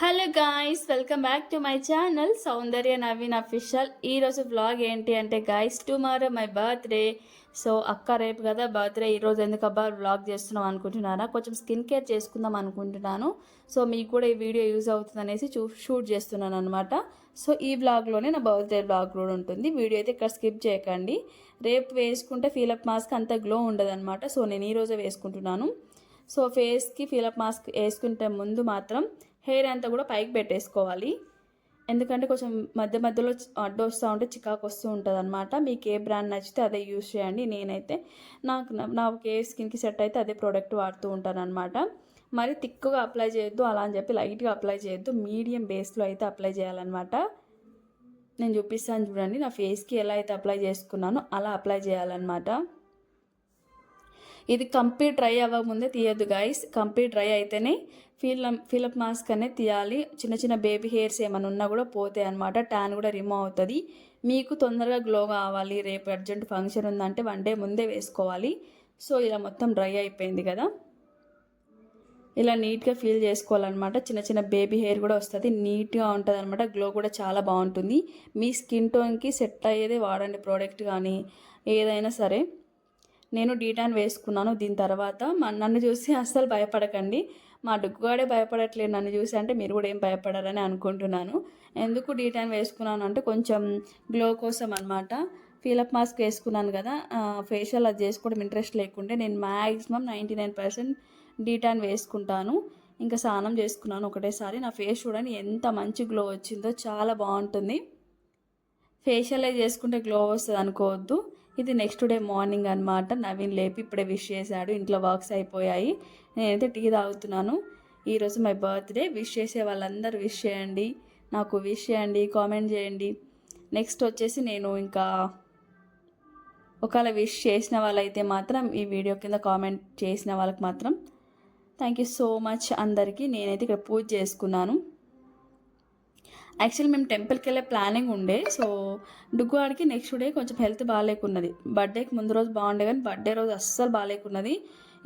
Hello guys welcome back to my channel Soundarya Naveen official. ఈరోజు blog ఏంటి అంటే guys tomorrow my birthday. So అక్క రేపు కదా బర్త్డే ఈరోజు ఎందుకబ్బా బ్లాగ్ చేస్తున్నాం అనుకుంటున్నారా? కొంచెం స్కిన్ కేర్ చేసుకుందాం అనుకుంటున్నాను. సో మీకు కూడా ఈ వీడియో యూజ్ అవుతుంది అనేసి చూ షూట్ చేస్తున్నాను అనమాట సో ఈ బ్లాగ్లోనే నా బర్త్డే బ్లాగ్ కూడా ఉంటుంది. వీడియో అయితే ఇక్కడ స్కిప్ చేయకండి. రేపు వేసుకుంటే ఫీలప్ మాస్క్ అంత గ్లో ఉండదు సో నేను ఈరోజే వేసుకుంటున్నాను. సో ఫేస్కి ఫీలప్ మాస్క్ వేసుకుంటే ముందు మాత్రం హెయిర్ అంతా కూడా పైకి పెట్టేసుకోవాలి. ఎందుకంటే కొంచెం మధ్య మధ్యలో అడ్డు వస్తూ ఉంటే చికాకు వస్తూ ఉంటుంది అనమాట మీకు ఏ బ్రాండ్ నచ్చితే అదే యూస్ చేయండి. నేనైతే నాకు నాకు ఏ స్కిన్కి సెట్ అయితే అదే ప్రోడక్ట్ వాడుతూ ఉంటాను అనమాట మరి థిక్గా అప్లై చేయొద్దు అలా అని చెప్పి లైట్గా అప్లై చేయొద్దు. మీడియం బేస్లో అయితే అప్లై చేయాలన్నమాట. నేను చూపిస్తాను చూడండి. నా ఫేస్కి ఎలా అయితే అప్లై చేసుకున్నానో అలా అప్లై చేయాలన్నమాట. ఇది కంప్లీట్ డ్రై అవ్వకముందే తీయద్దు గైస్ కంప్లీట్ డ్రై అయితేనే ఫీల్ ఫిలప్ మాస్క్ అనేది తీయాలి. చిన్న చిన్న బేబీ హెయిర్స్ ఏమైనా ఉన్నా కూడా పోతాయి అనమాట ట్యాన్ కూడా రిమూవ్ అవుతుంది. మీకు తొందరగా గ్లో కావాలి. రేపు అర్జెంట్ ఫంక్షన్ ఉందంటే వన్ డే ముందే వేసుకోవాలి. సో ఇలా మొత్తం డ్రై అయిపోయింది కదా. ఇలా నీట్గా ఫీల్ చేసుకోవాలన్నమాట. చిన్న చిన్న బేబీ హెయిర్ కూడా వస్తుంది. నీట్గా ఉంటుంది అనమాట గ్లో కూడా చాలా బాగుంటుంది. మీ స్కిన్ టోన్కి సెట్ అయ్యేదే వాడండి ప్రోడక్ట్ కానీ ఏదైనా సరే. నేను డీటాన్ వేసుకున్నాను దీని తర్వాత నన్ను చూసి అస్సలు భయపడకండి. మా డుగ్గుగాడే భయపడట్లేదు నన్ను చూసి అంటే మీరు కూడా ఏం భయపడారని అనుకుంటున్నాను. ఎందుకు డీటాన్ వేసుకున్నాను అంటే కొంచెం గ్లో కోసం అనమాట ఫీలప్ మాస్క్ వేసుకున్నాను కదా ఫేషియల్ అది చేసుకోవడం ఇంట్రెస్ట్ లేకుంటే నేను maximum ninety nine percent detan వేసుకుంటాను. ఇంకా స్నానం చేసుకున్నాను ఒకటేసారి. నా ఫేస్ చూడండి ఎంత మంచి గ్లో వచ్చిందో చాలా బాగుంటుంది. ఫేషియల్ చేసుకుంటే గ్లో వస్తుంది అనుకోవద్దు ఇది నెక్స్ట్ డే మార్నింగ్ అనమాట నవీన్ లేపి ఇప్పుడే విష్ చేశాడు. ఇంట్లో వర్క్స్ అయిపోయాయి. నేనైతే టీ తాగుతున్నాను. ఈరోజు మై బర్త్డే విష్ చేసే వాళ్ళందరూ విష్ చేయండి. నాకు విష్ చేయండి. కామెంట్ చేయండి. నెక్స్ట్ వచ్చేసి నేను ఇంకా ఒకవేళ విష్ చేసిన వాళ్ళైతే మాత్రం ఈ వీడియో కింద కామెంట్ చేసిన వాళ్ళకి మాత్రం థ్యాంక్ యూ సో మచ్ అందరికీ. నేనైతే ఇక్కడ పూజ చేసుకున్నాను. యాక్చువల్లీ మేము టెంపుల్కి వెళ్ళే ప్లానింగ్ ఉండే. సో డుగ్గువాడికి నెక్స్ట్ డే కొంచెం హెల్త్ బాగాలేకున్నది బర్త్డేకి ముందు రోజు బాగుండే కానీ బర్త్డే రోజు అస్సలు బాగాలేకున్నది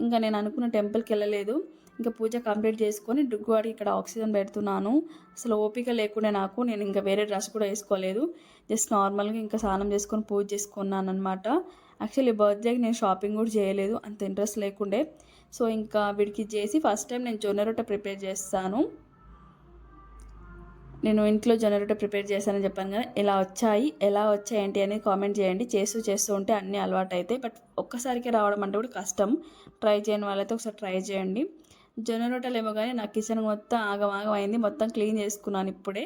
ఇంకా నేను అనుకున్న టెంపుల్కి వెళ్ళలేదు. ఇంకా పూజ కంప్లీట్ చేసుకొని డుగ్గువాడికి ఇక్కడ ఆక్సిజన్ పెడుతున్నాను. అసలు ఓపిక లేకుండా నాకు. నేను ఇంకా వేరే డ్రెస్ కూడా వేసుకోలేదు. జస్ట్ నార్మల్గా ఇంకా స్నానం చేసుకొని పూజ చేసుకున్నాను అనమాట యాక్చువల్లీ బర్త్డేకి నేను షాపింగ్ కూడా చేయలేదు. అంత ఇంట్రెస్ట్ లేకుండే. సో ఇంకా వీడికి చేసి ఫస్ట్ టైం నేను జొన్న రొట్టె ప్రిపేర్ చేస్తాను. నేను ఇంట్లో జనరేటర్ ప్రిపేర్ చేశానని చెప్పాను కదా ఎలా వచ్చాయి ఎలా వచ్చాయి ఏంటి అనేది కామెంట్ చేయండి. చేస్తూ చేస్తూ ఉంటే అన్నీ అలవాటు అవుతాయి బట్ ఒక్కసారికి రావడం అంటే కూడా కష్టం. ట్రై చేయని వాళ్ళైతే ఒకసారి ట్రై చేయండి. జొన్న ఏమో కానీ నా కిచెన్ మొత్తం ఆగమాగం అయింది. మొత్తం క్లీన్ చేసుకున్నాను ఇప్పుడే.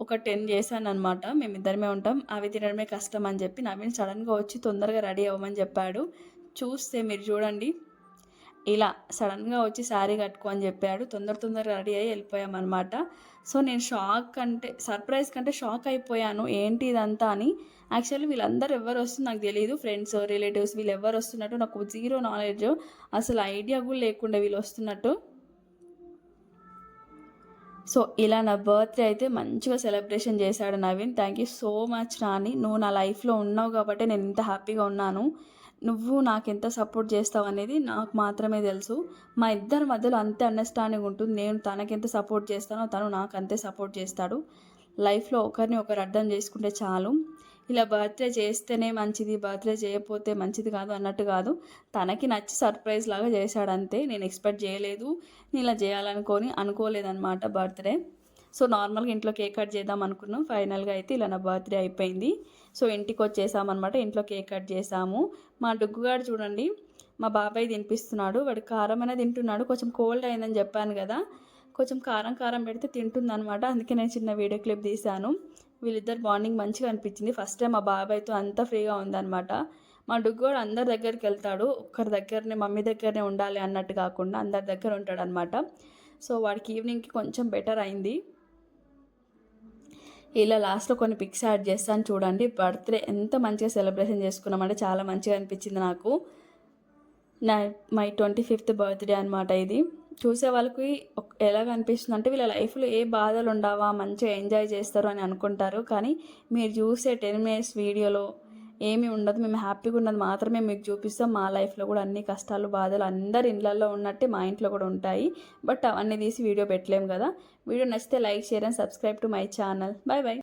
ఒక టెన్ చేశాను అనమాట మేమిద్దరమే ఉంటాం. అవి తినడమే కష్టం అని చెప్పి నవీన్ సడన్గా వచ్చి తొందరగా రెడీ అవ్వమని చెప్పాడు. చూస్తే మీరు చూడండి. ఇలా సడన్గా వచ్చి శారీ కట్టుకో అని చెప్పాడు. తొందర తొందరగా రెడీ అయ్యి వెళ్ళిపోయామన్నమాట. సో నేను షాక్ అంటే సర్ప్రైజ్ కంటే షాక్ అయిపోయాను. ఏంటి ఇదంతా అని. యాక్చువల్లీ వీళ్ళందరూ ఎవరు వస్తుంది నాకు తెలియదు ఫ్రెండ్స్ రిలేటివ్స్ వీళ్ళు ఎవరు వస్తున్నట్టు నాకు జీరో నాలెడ్జ్. అసలు ఐడియా కూడా లేకుండా వీళ్ళు వస్తున్నట్టు. సో ఇలా నా బర్త్డే అయితే మంచిగా సెలబ్రేషన్ చేశాడు Naveen. Thank you so much Nani నువ్వు నా లైఫ్లో ఉన్నావు కాబట్టి నేను ఇంత హ్యాపీగా ఉన్నాను. నువ్వు నాకు ఎంత సపోర్ట్ చేస్తావు అనేది నాకు మాత్రమే తెలుసు. మా ఇద్దరి మధ్యలో అంతే అండర్స్టాండింగ్ ఉంటుంది. నేను తనకెంత సపోర్ట్ చేస్తానో తను నాకు అంతే సపోర్ట్ చేస్తాడు. లైఫ్లో ఒకరిని ఒకరు అర్థం చేసుకుంటే చాలు. ఇలా బర్త్డే చేస్తేనే మంచిది బర్త్డే చేయకపోతే మంచిది కాదు అన్నట్టు కాదు. తనకి నచ్చి సర్ప్రైజ్ లాగా చేశాడు అంతే నేను ఎక్స్పెక్ట్ చేయలేదు. నేను ఇలా చేయాలనుకొని అనుకోలేదన్నమాట బర్త్డే. సో నార్మల్గా ఇంట్లో కేక్ కట్ చేద్దాం అనుకున్నాం. ఫైనల్గా అయితే ఇలా నా బర్త్డే అయిపోయింది. సో ఇంటికి వచ్చేసామన్నమాట. ఇంట్లో కేక్ కట్ చేసాము. మా డుగ్గుగాడు చూడండి మా బాబాయ్ తినిపిస్తున్నాడు. వాడు కారమైనా తింటున్నాడు. కొంచెం కోల్డ్ అయిందని చెప్పాను కదా. కొంచెం కారం కారం పెడితే తింటుందనమాట అందుకే నేను చిన్న వీడియో క్లిప్ తీశాను. వీళ్ళిద్దరు బాండింగ్ మంచిగా అనిపించింది. ఫస్ట్ టైం మా బాబాయ్తో అంతా ఫ్రీగా ఉందన్నమాట. మా డుగ్గోడు అందరి దగ్గరికి వెళ్తాడు. ఒక్కరి దగ్గరనే మమ్మీ దగ్గరనే ఉండాలి అన్నట్టు కాకుండా అందరి దగ్గర ఉంటాడు అనమాట సో వాడికి ఈవినింగ్కి కొంచెం బెటర్ అయింది. ఇలా లాస్ట్లో కొన్ని పిక్స్ యాడ్ చేస్తాను చూడండి. బర్త్డే ఎంత మంచిగా సెలబ్రేషన్ చేసుకున్నామంటే చాలా మంచిగా అనిపించింది నాకు. నా మై ట్వంటీ ఫిఫ్త్ బర్త్డే అనమాట ఇది. చూసే వాళ్ళకి ఎలాగ అనిపిస్తుంది అంటే వీళ్ళ లైఫ్లో ఏ బాధలు ఉండవా మంచిగా ఎంజాయ్ చేస్తారు అని అనుకుంటారు. కానీ మీరు చూసే టెన్ మినిట్స్ వీడియోలో ఏమీ ఉండదు. మేము హ్యాపీగా ఉన్నది మాత్రమే మీకు చూపిస్తాం. మా లైఫ్లో కూడా అన్ని కష్టాలు బాధలు అందరి ఇండ్లలో ఉన్నట్టే మా ఇంట్లో కూడా ఉంటాయి. బట్ అవన్నీ తీసి వీడియో పెట్టలేము కదా. వీడియో నచ్చితే like share and subscribe to my channel. Bye bye